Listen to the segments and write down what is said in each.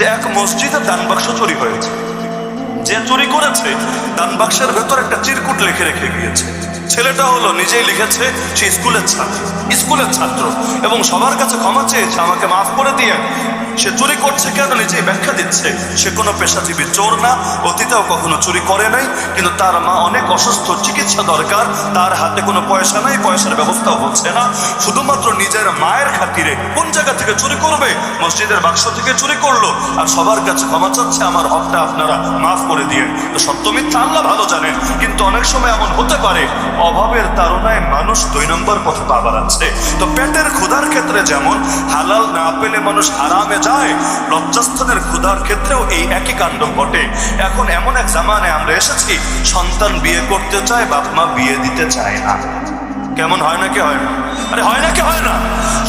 যে এক মসজিদে দান বাক্স চুরি হয়েছে। যে চুরি করেছে, দান বাক্সের ভেতর একটা চিরকুট লেখে রেখে গিয়েছে। ছেলেটা হলো নিজেই লিখেছে সে স্কুলের ছাত্র স্কুলের ছাত্র। এবং সবার কাছে ক্ষমা চেয়েছে আমাকে মাফ করে দিয়ে সে চুরি করছে কেন, নিজেই ব্যাখ্যা দিচ্ছে। সে কোনো পেশাজীবী চোর না, অতীতেও কখনো চুরি করে নাই, কিন্তু তার মা অনেক অসুস্থ, চিকিৎসা দরকার, তার হাতে কোনো পয়সা নাই, পয়সার ব্যবস্থাও হচ্ছে না। শুধুমাত্র নিজের মায়ের খাতিরে কোন জায়গা থেকে চুরি করবে? মসজিদের বাক্স থেকে চুরি করল। আর সবার কাছে ক্ষমা চাচ্ছে আমার হকটা আপনারা মাফ করে দিয়ে। তো সত্য আল্লাহ ভালো জানেন, কিন্তু অনেক সময় এমন হতে পারে অভাবের তারণায় মানুষ দুই নম্বর পথে পা বাড়াচ্ছে। তো পেটের ক্ষুধার ক্ষেত্রে যেমন হালাল না পেলে মানুষ হারামে যায় লজ্জাস্থানের ক্ষুধার ক্ষেত্রেও এই একই কাণ্ড ঘটে। এখন এমন এক জামানে আমরা এসেছি, সন্তান বিয়ে করতে চায়, বাপ মা বিয়ে দিতে চায় না। কেমন হয় নাকি হয় না? আরে হয় নাকি হয় না?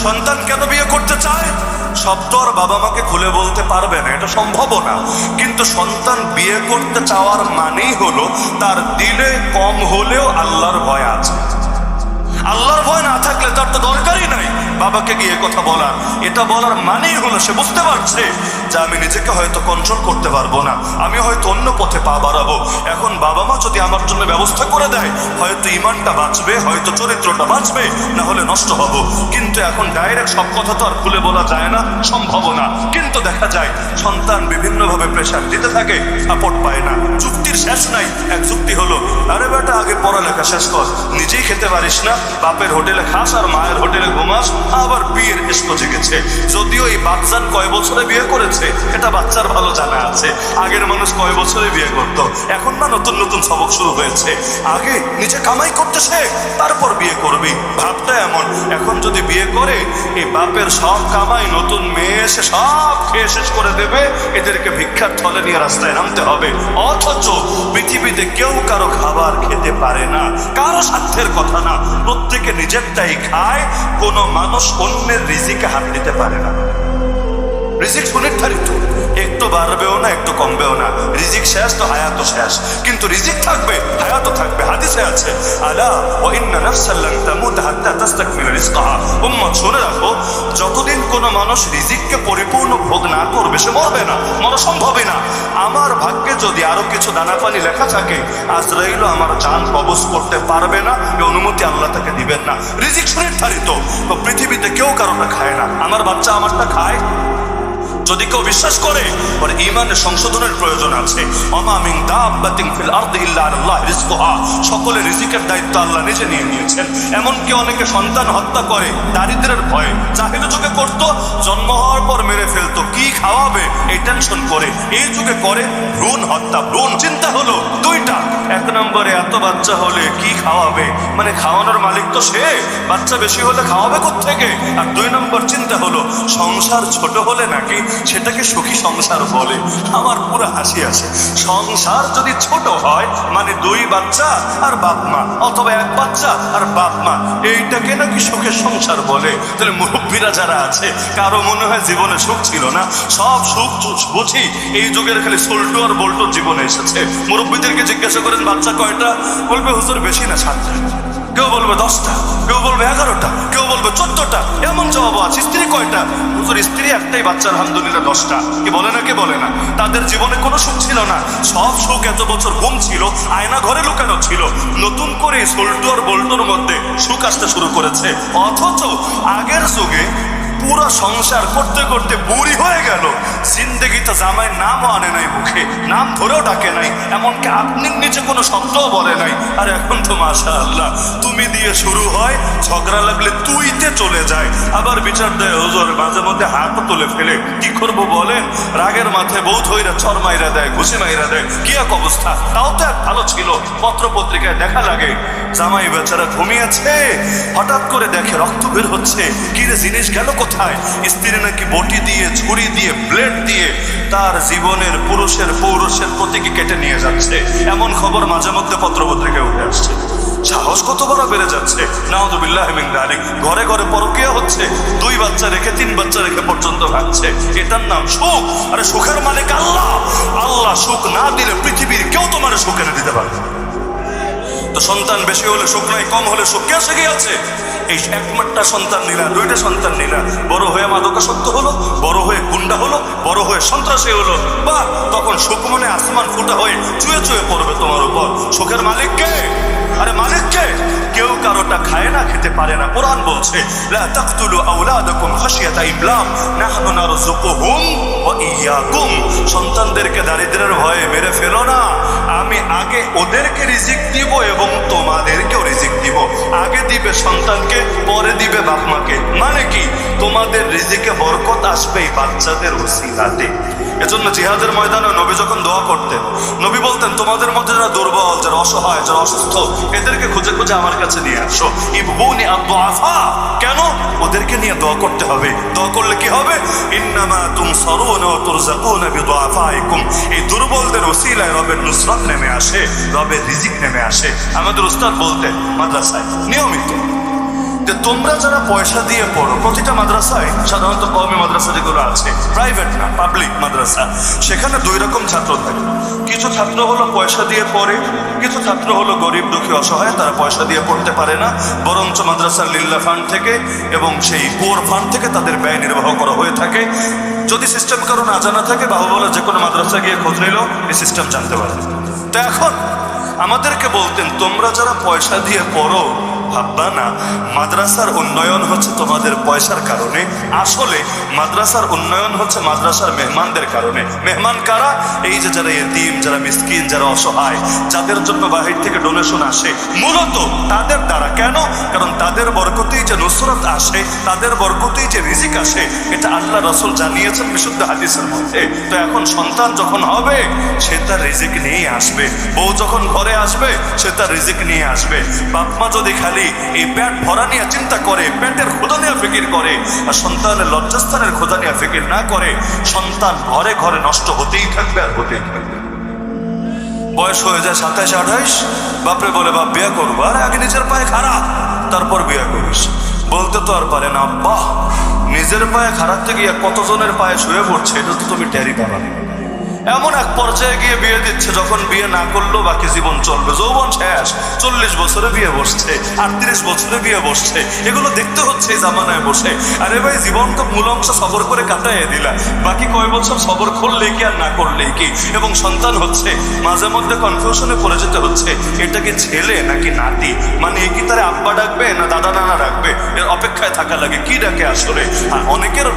সন্তান কেন বিয়ে করতে চায়? সব তো আর বাবা মাকে খুলে বলতে পারবে না, এটা সম্ভব না। কিন্তু সন্তান বিয়ে করতে চাওয়ার মানেই হলো তার দিলে কম হলেও আল্লাহর ভয় আছে। আল্লাহর ভয় না থাকলে তার তো দরকারই নাই বাবাকে গিয়ে কথা বলার। এটা বলার মানেই হলো সে বুঝতে পারছে যে আমি নিজেকে হয়তো কন্ট্রোল করতে পারব না, আমি হয়তো অন্য পথে পা বাড়াবো। এখন বাবা মা যদি আমার জন্য ব্যবস্থা করে দেয়, হয়তো ইমানটা বাঁচবে, হয়তো চরিত্রটা বাঁচবে, না হলে নষ্ট হব। কিন্তু এখন ডাইরেক্ট সব কথা তো আর খুলে বলা যায় না সম্ভব না। কিন্তু দেখা যায়, সন্তান বিভিন্নভাবে প্রেশার দিতে থাকে সাপোর্ট পায় না। যুক্তির শেষ নাই, এক যুক্তি হলো, আরে বেটা, আগে পড়ালেখা শেষ কর, নিজেই খেতে পারিস না, বাপের হোটেলে খাস আর মায়ের হোটেলে ঘুমাস, আবার বিয়ের এসকো জেগেছে। যদিও এই বাচ্চার কয় বছরে বিয়ে করেছে, এটা বাচ্চার ভালো জানা আছে। আগের মানুষ কয় বছরে বিয়ে করত, এখন না নতুন নতুন সবক শুরু হয়েছে। আগে নিজে কামাই করতে শেখ তারপর বিয়ে করবি। ভাবটা এমন, এখন যদি বিয়ে করে, এই বাপের সব কামাই নতুন মেয়ে এসে সব খেয়ে শেষ করে দেবে, এদেরকে ভিক্ষার থলে নিয়ে রাস্তায় নামতে হবে। অথচ পৃথিবীতে কেউ কারও খাবার খেতে পারে না। কারও স্বার্থের কথা না। প্রত্যেকে নিজেরটাই খায়, কোনো মানুষ অন্যের রিজিকে হাত দিতে পারে না। রিজিক সুনির্ধারিত। একটু বাড়বেও না, একটু কমবেও না। রিজিক শেষ তো হায়াত শেষ। কিন্তু রিজিক থাকবে হায়াত থাকবে, হাদিসে আছে, আলা ও ইন্না নাফসাল লান তামুত হাত্তা তাস্তাকমিল রিজকাহা। উম্মত শুনে রাখো যতদিন কোনো মানুষ রিজিককে পরিপূর্ণ ভোগ না করবে, সে মরবে না, মরা সম্ভবই না। আমার ভাগ্যে যদি আরও কিছু দানা পানি লেখা থাকে, আজরাইলও আমার জান কবজ করতে পারবে না এই অনুমতি আল্লাহ তাকে দিবেন না। রিজিক সুনির্ধারিত পৃথিবীতে কেউ কারোটা খায় না। আমার বাচ্চা আমারটা খায়? যদি কেউ বিশ্বাস করে ওর ইমানের সংশোধনের প্রয়োজন আছে। অমা মিন দাব্বাতিন ফিল আরদি ইল্লা আলাল্লাহ রিজকুহা। সকলে রিজিকের দায়িত্ব আল্লাহ নিজে নিয়ে নিয়েছেন। এমনকি অনেকে সন্তান হত্যা করে, দারিদ্রের ভয়ে। জাহির যুগে করতো, জন্ম হওয়ার পর মেরে ফেলতো। কি খাওয়াবে? এই টেনশন করে। এই যুগে করে, ভ্রূণ হত্যা। ভ্রূণ চিন্তা হলো দুইটা। এক নম্বরে, এত বাচ্চা হলে কি খাওয়াবে? মানে খাওয়ানোর মালিক তো সে। বাচ্চা বেশি হলে খাওয়াবে থেকে আর দুই নম্বর চিন্তা হলো, সংসার ছোট হলে নাকি সেটাকে সুখী সংসার বলে। আমার পুরো হাসি আসে সংসার যদি ছোট হয় মানে দুই বাচ্চা আর বাপ মা, অথবা এক বাচ্চা আর বাপ মা, এইটাকে নাকি সুখের সংসার বলে। তাহলে মুরব্বীরা যারা আছে, কারও মনে হয় জীবনে সুখ ছিল না। সব সুখ বুঝি এই যুগের খালি সোল্টো আর বল্টো জীবনে এসেছে। মুরব্বীদেরকে জিজ্ঞাসা করেন, বাচ্চা কয়টা? বলবে, হুজুর, বেশি না সাতটা? কেউ বলবে দশটা, কেউ বলবে এগারোটা, কেউ বলবে চোদ্দটা। এমন জবাব আছে, স্ত্রী কয়টা? হুজুর, স্ত্রী একটাই বাচ্চা, আলহামদুলিল্লাহ দশটা। কি বলে না, কে বলে না? তাদের জীবনে কোনো সুখ ছিল না। সব সুখ এত বছর ঘুম ছিল, আয়না ঘরে লুকানো ছিল। নতুন করে সোল্টোর বল্টোর মধ্যে সুখ আসতে শুরু করেছে। অথচ আগের যুগে পুরো সংসার করতে করতে বুড়ি হয়ে গেল। জিন্দগিতে জামাইয়ের নামও আনে নাই মুখে, নাম ধরেও ডাকে নাই, এমনকি আপনি নিচে কোনো শব্দও বলে নাই। আর এখন তো মাশা আল্লাহ তুমি দিয়ে শুরু হয়, ঝগড়া লাগলে তুইতে চলে যায়। আবার বিচার দেয়, হুজুর, মাঝে মধ্যে হাত তুলে ফেলে। কি করব বলেন? রাগের মাথায় বউ ধইরা চর মাইরা দেয়, ঘুষি মাইরা দেয়। কি এক অবস্থা? তাও তো এক ভালো ছিল পত্র পত্রিকায় দেখা লাগে। জামাই বেচারা ঘুমিয়েছে, হঠাৎ করে দেখে রক্ত বের হচ্ছে। কি রে জিনিস গেল কোথায়? স্ত্রী নাকি বটি দিয়ে, ছুরি দিয়ে, ব্লেড দিয়ে তার জীবনের পুরুষের পৌরুষের প্রতীকে কেটে নিয়ে যাচ্ছে। এমন খবর মাঝে মধ্যে পত্র পত্রিকায় উঠে আসছে। সাহস কত বড় বেড়ে যাচ্ছে। নাউদুবিল্লাহ মিন ঘরে ঘরে পরকিয়া হচ্ছে। দুই বাচ্চা রেখে তিন বাচ্চা রেখে পর্যন্ত ভাগছে। এটার নাম সুখ। আরে সুখের মালিক আল্লাহ। আল্লাহ সুখ না দিলে পৃথিবীর কেউ তোমার সুখ এনে দিতে পারবে। তো সন্তান বেশি হলে সুখ নয় কম হলে সুখ। কে এসে গিয়েছে এই একমাত্রা সন্তান নিলা, দুইটা সন্তান নিলা। বড় হয়ে মাদকাসক্ত হলো, বড় হয়ে গুন্ডা হলো, বড় হয়ে সন্ত্রাসী হলো। বা তখন সুখ মনে আসমান ফুটা হয়ে চুয়ে চুয়ে পড়বে তোমার উপর। সুখের মালিক কে? আরে মালিক কে? কেউ কারোটা খায় না, খেতে পারে না। কোরআন বলছে, লা তাকতুলু আওলাদাকুম খাশিয়াতা ইমলাম নাহনু নারযুকুহুম ওয়া ইয়াকুম। সন্তানদেরকে দারিদ্র্যের ভয়ে মেরে ফেলো না। আমি আগে ওদেরকে রিজিক দিব এবং তোমাদেরকেও রিজিক দিব। আগে দিবে সন্তানকে, পরে দিবে বাপ মাকে মানে কি? তোমাদের রিজিকে বরকত আসবেই বাচ্চাদের ওসিলাতে। এজন্য জিহাদের ময়দানে নবী যখন দোয়া করতেন, নবী বলতেন, তোমাদের মধ্যে যারা দুর্বল, যারা অসহায়, যারা অসুস্থ এদেরকে খুঁজে খুঁজে আমার কাছে নিয়ে আসো। ইবহুনি আদুআফা কেন? ওদেরকে নিয়ে দোয়া করতে হবে। দোয়া করলে কি হবে? ইন্নামা তুমসারুনা ওয়া তুরজাকুনা বিদুআফাইকুম। এই দুর্বলদের ওসিলায় রবের নুসরাত নেমে আসে, রবের রিজিক নেমে আসে। আমাদের উস্তাদ বলতেন মাদ্রাসায়, নিয়মিত। যে তোমরা যারা পয়সা দিয়ে পড়ো, প্রতিটা মাদ্রাসায় সাধারণত কমে মাদ্রাসা যেগুলো আছে প্রাইভেট না পাবলিক মাদ্রাসা, সেখানে দুই রকম ছাত্র থাকে কিছু ছাত্র হলো পয়সা দিয়ে পড়ে, কিছু ছাত্র হলো গরিব, দুঃখী, অসহায়, তারা পয়সা দিয়ে পড়তে পারে না, বরঞ্চ মাদ্রাসার লিল্লা ফান্ড থেকে এবং সেই কোর ফান্ড থেকে তাদের ব্যয় নির্বাহ করা হয়ে থাকে। যদি সিস্টেম কারও না জানা থাকে, বাহুবলে যে কোনো মাদ্রাসা গিয়ে খোঁজ নিল, এই সিস্টেম জানতে পারে তো এখন আমাদেরকে বলতেন, তোমরা যারা পয়সা দিয়ে পড়ো ভাববা না, মাদ্রাসার উন্নয়ন হচ্ছে তোমাদের পয়সার কারণে। আসলে মাদ্রাসার উন্নয়ন হচ্ছে মাদ্রাসার মেহমানদের কারণে। মেহমান কারা? এই যে যারা এতিম, যারা মিসকিন, যারা অসহায়, যাদের জন্য বাহির থেকে ডোনেশন আসে। মূলত তাদের দ্বারা। কেন? কারণ তাদের বরকতেই যে নুসরত আসে, তাদের বরকতেই যে রিজিক আসে, এটা আল্লাহ রসুল জানিয়েছেন বিশুদ্ধ হাদিসের মধ্যে। তো এখন সন্তান যখন হবে, সে তার রিজিক নিয়েই আসবে। বউ যখন ঘরে আসবে, সে তার রিজিক নিয়ে আসবে। বাপ মা যদি খালি এই পেট ভরা নিয়ে চিন্তা করে পেটের খোদা নিয়ে ফিকির করে আর সন্তানের লজ্জাস্থানের খোদা নিয়ে ফিকির না করে, সন্তান ঘরে ঘরে নষ্ট হতেই থাকবে আর হতেই থাকবে। বয়স হয়ে যায় সাতাইশ, আঠাইশ, বাপরে বলে, বাপ, বিয়ে করব। আর, আগে নিজের পায়ে খারাপ তারপর বিয়ে করিস। বলতে তো আর পারে না বাহ নিজের পায়ে খারাপ থেকে কতজনের পায়ে শুয়ে পড়ছে, এটা তো তুমি ট্যারি পাবা। এমন এক পর্যায়ে গিয়ে বিয়ে দিচ্ছে, যখন বিয়ে না করলেও বাকি জীবন চলবে। যৌবন শেষ, চল্লিশ বছরে বিয়ে বসছে, আটত্রিশ বছরে বিয়ে বসছে। এগুলো দেখতে হচ্ছে জামানায় বসে। আরে ভাই জীবন তো মূল অংশ সবর করে কাটাইয়ে দিলা। বাকি কয় বছর সবর করলেই কি আর না করলেই কি? এবং সন্তান হচ্ছে, মাঝে মধ্যে কনফিউশনে পড়ে যেতে হচ্ছে, এটা কি ছেলে নাকি নাতি? মানে এ কি তারে আব্বা ডাকবে না দাদা নানা ডাকবে? এর অপেক্ষায় থাকা লাগে, কি ডাকে আসলে? অনেকের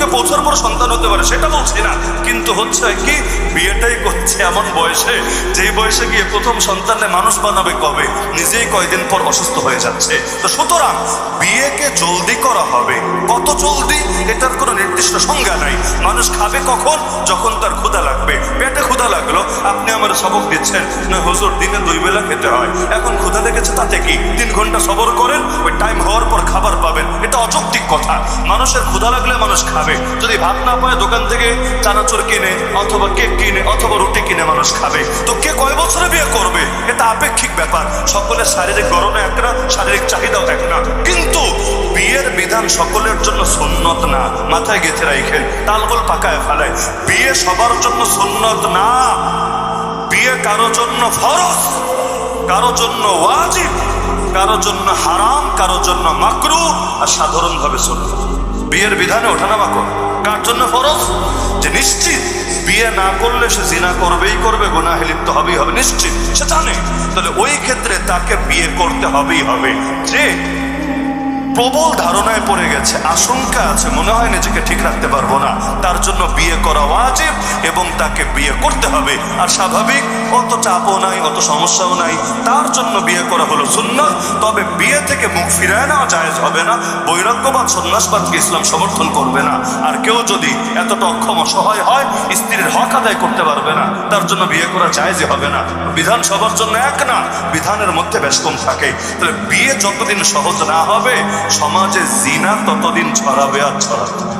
বার্ধক্যে পৌঁছার পর সন্তান হতে পারে, সেটা বলছি না। কিন্তু হচ্ছে কি, বিয়েটাই করছে এমন বয়সে, যেই বয়সে গিয়ে প্রথম সন্তানে মানুষ বানাবে কবে, নিজেই কয়দিন পর অসুস্থ হয়ে যাচ্ছে। তো সুতরাং, বিয়েকে জলদি করা হবে। কত জলদি? এটার কোনো নির্দিষ্ট সংজ্ঞা নাই। মানুষ খাবে কখন? যখন তার ক্ষুধা লাগবে। পেটে ক্ষুধা লাগল, আপনি আমার সবক দিচ্ছেন। না, হুজুর, দিনে দুই বেলা খেতে হয়। এখন ক্ষুধা লেগেছে তাতে কি? তিন ঘণ্টা সবর করেন, ওই টাইম হওয়ার পর খাবার পাবেন। এটা অযৌক্তিক কথা। মানুষের ক্ষুধা লাগলে মানুষ খাবে। যদি ভাত না পায়, দোকান থেকে চানাচুর কিনে অথবা কেক কিনে অথবা রুটি কিনে মানুষ খাবে। তো কে কয় বছরে বিয়ে করবে? এটা আপেক্ষিক ব্যাপার। সকলের শারীরিক গরমে এক না, শারীরিক চাহিদাও এক না। কিন্তু বিয়ের বিধান সকলের জন্য সুন্নত না। মাথায় গেঁথে রাখেন তালগোল পাকায় ফেলায়। বিয়ে সবার জন্য সুন্নত না। বিয়ে কারও জন্য ফরজ, কারও জন্য ওয়াজিব, কারও জন্য হারাম, কারও জন্য মাকরু আর সাধারণভাবে সুন্নত। বিয়ের বিধানে ওঠানামা কর। কার জন্য ফরজ? যে নিশ্চিত বিয়ে না করলে সে জিনা করবেই করবে, গোনাহে লিপ্ত হবেই হবে। নিশ্চিত, সে জানে। তাহলে ওই ক্ষেত্রে তাকে বিয়ে করতে হবেই হবে। যে প্রবল ধারণায় পড়ে গেছে, আশঙ্কা আছে, মনে হয় নিজেকে ঠিক রাখতে পারব না। তার জন্য বিয়ে করা ওয়াজিব এবং তাকে বিয়ে করতে হবে। আর স্বাভাবিক, অত চাপও নাই, অত সমস্যাও নাই। তার জন্য বিয়ে করা হলো সুন্নাত, তবে বিয়ে থেকে মুখ ফিরায় নেওয়া জায়েজ হবে না। বৈরাগ্যবাদ সন্ন্যাসবাদকে ইসলাম সমর্থন করবে না। আর কেউ যদি এতটা অক্ষম অসহায় হয়, স্ত্রীর হক আদায় করতে পারবে না। তার জন্য বিয়ে করা জায়েজই হবে না। বিধান সবার জন্য এক না, বিধানের মধ্যে কম থাকে। তাহলে বিয়ে যতদিন সহজ না হবে সমাজে জিনা ততদিন ছড়াবে আর ছড়াবে